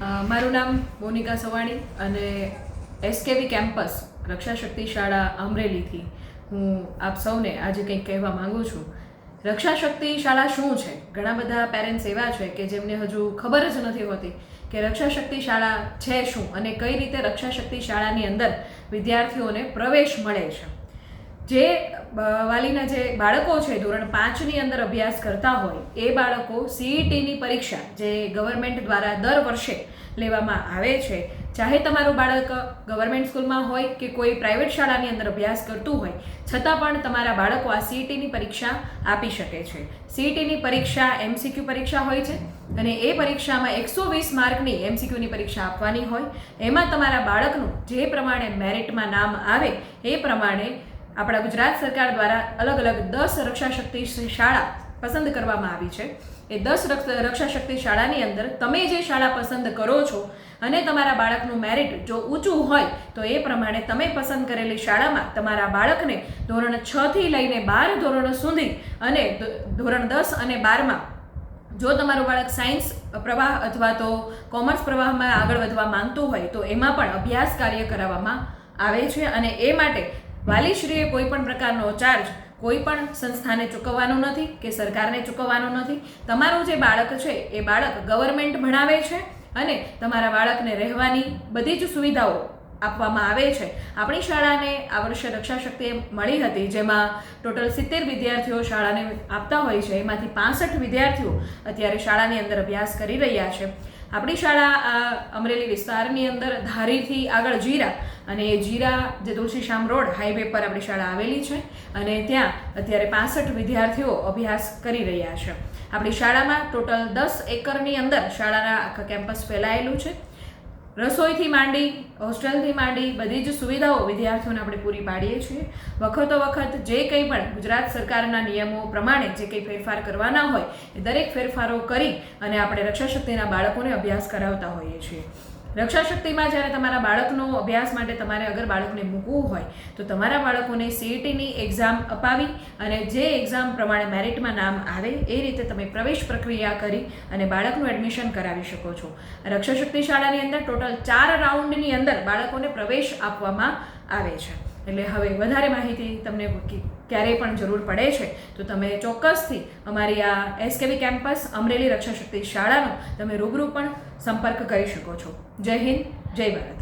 મારું નામ મોનિકા સવાણી અને એસકેવી કેમ્પસ રક્ષા શક્તિ શાળા અમરેલીથી. હું આપ સૌને આજે કંઈક કહેવા માગું છું. રક્ષા શક્તિ શાળા શું છે? ઘણા બધા પેરેન્ટ્સ એવા છે કે જેમને હજુ ખબર જ નથી હોતી કે રક્ષા શક્તિ શાળા છે શું અને કઈ રીતે રક્ષા શક્તિ શાળાની અંદર વિદ્યાર્થીઓને પ્રવેશ મળે છે. જે વાલીના જે બાળકો છે, ધોરણ પાંચની અંદર અભ્યાસ કરતા હોય, એ બાળકો સીઈટીની પરીક્ષા જે ગવર્મેન્ટ દ્વારા દર વર્ષે લેવામાં આવે છે, ચાહે તમારું બાળક ગવર્મેન્ટ સ્કૂલમાં હોય કે કોઈ પ્રાઇવેટ શાળાની અંદર અભ્યાસ કરતું હોય, છતાં પણ તમારા બાળકો આ સીઈટીની પરીક્ષા આપી શકે છે. સીઈટીની પરીક્ષા એમસીક્યુ પરીક્ષા હોય છે અને એ પરીક્ષામાં એકસો વીસ માર્કની એમસીક્યુની પરીક્ષા આપવાની હોય, એમાં તમારા બાળકનું જે પ્રમાણે મેરિટમાં નામ આવે, એ પ્રમાણે આપણા ગુજરાત સરકાર દ્વારા અલગ અલગ દસ રક્ષા શક્તિ શાળા પસંદ કરવામાં આવી છે. એ દસ રક્ષ- શક્તિ શાળાની અંદર તમે જે શાળા પસંદ કરો છો અને તમારા બાળકનું મેરિટ જો ઊંચું હોય તો એ પ્રમાણે તમે પસંદ કરેલી શાળામાં તમારા બાળકને ધોરણ છ થી લઈને બાર ધોરણ સુધી અને ધોરણ દસ અને બારમાં જો તમારું બાળક સાયન્સ પ્રવાહ અથવા તો કોમર્સ પ્રવાહમાં આગળ વધવા માંગતું હોય તો એમાં પણ અભ્યાસ કાર્ય કરાવવામાં આવે છે અને એ માટે વાલીશ્રીએ કોઈ પણ પ્રકારનો ચાર્જ કોઈ પણ સંસ્થાને ચૂકવવાનો નથી કે સરકારને ચૂકવવાનો નથી. તમારું જે બાળક છે, એ બાળક ગવર્મેન્ટ ભણાવે છે અને તમારા બાળકને રહેવાની બધી જ સુવિધાઓ આપવામાં આવે છે. આપણી શાળાને આ વર્ષે રક્ષાશક્તિ મળી હતી, જેમાં ટોટલ સિત્તેર વિદ્યાર્થીઓ શાળાને આપતા હોય છે. એમાંથી પાસઠ વિદ્યાર્થીઓ અત્યારે શાળાની અંદર અભ્યાસ કરી રહ્યા છે. આપણી શાળા અમરેલી વિસ્તારની અંદર ધારીથી આગળ જીરા અને એ જીરા જે તુલસીશ્યામ રોડ હાઈવે પર આપણી શાળા આવેલી છે અને ત્યાં અત્યારે પાસઠ વિદ્યાર્થીઓ અભ્યાસ કરી રહ્યા છે. આપણી શાળામાં ટોટલ દસ એકરની અંદર શાળાના આખા કેમ્પસ ફેલાયેલું છે. રસોઈથી માંડી, હોસ્ટેલથી માંડી બધી જ સુવિધાઓ વિદ્યાર્થીઓને આપણે પૂરી પાડીએ છીએ. વખતો વખત જે કંઈ પણ ગુજરાત સરકારના નિયમો પ્રમાણે જે કંઈ ફેરફાર કરવાના હોય એ દરેક ફેરફારો કરી અને આપણે રક્ષાશક્તિના બાળકોને અભ્યાસ કરાવતા હોઈએ છીએ. રક્ષાશક્તિમાં જ્યારે તમારા બાળકનો અભ્યાસ માટે તમારે અગર બાળકને મૂકવું હોય, તો તમારા બાળકોને સીઈટીની એક્ઝામ અપાવી અને જે એક્ઝામ પ્રમાણે મેરિટમાં નામ આવે, એ રીતે તમે પ્રવેશ પ્રક્રિયા કરી અને બાળકનું એડમિશન કરાવી શકો છો. રક્ષાશક્તિ શાળાની અંદર ટોટલ ચાર રાઉન્ડની અંદર બાળકોને પ્રવેશ આપવામાં આવે છે. એટલે હવે વધારે માહિતી તમને ક્યારેય પણ જરૂર પડે છે, તો તમે ચોક્કસથી અમારી આ એસકેવી કેમ્પસ અમરેલી રક્ષાશક્તિ શાળાનો તમે રૂબરૂ પણ સંપર્ક કરી શકો છો. જય હિન્દ, જય ભારત.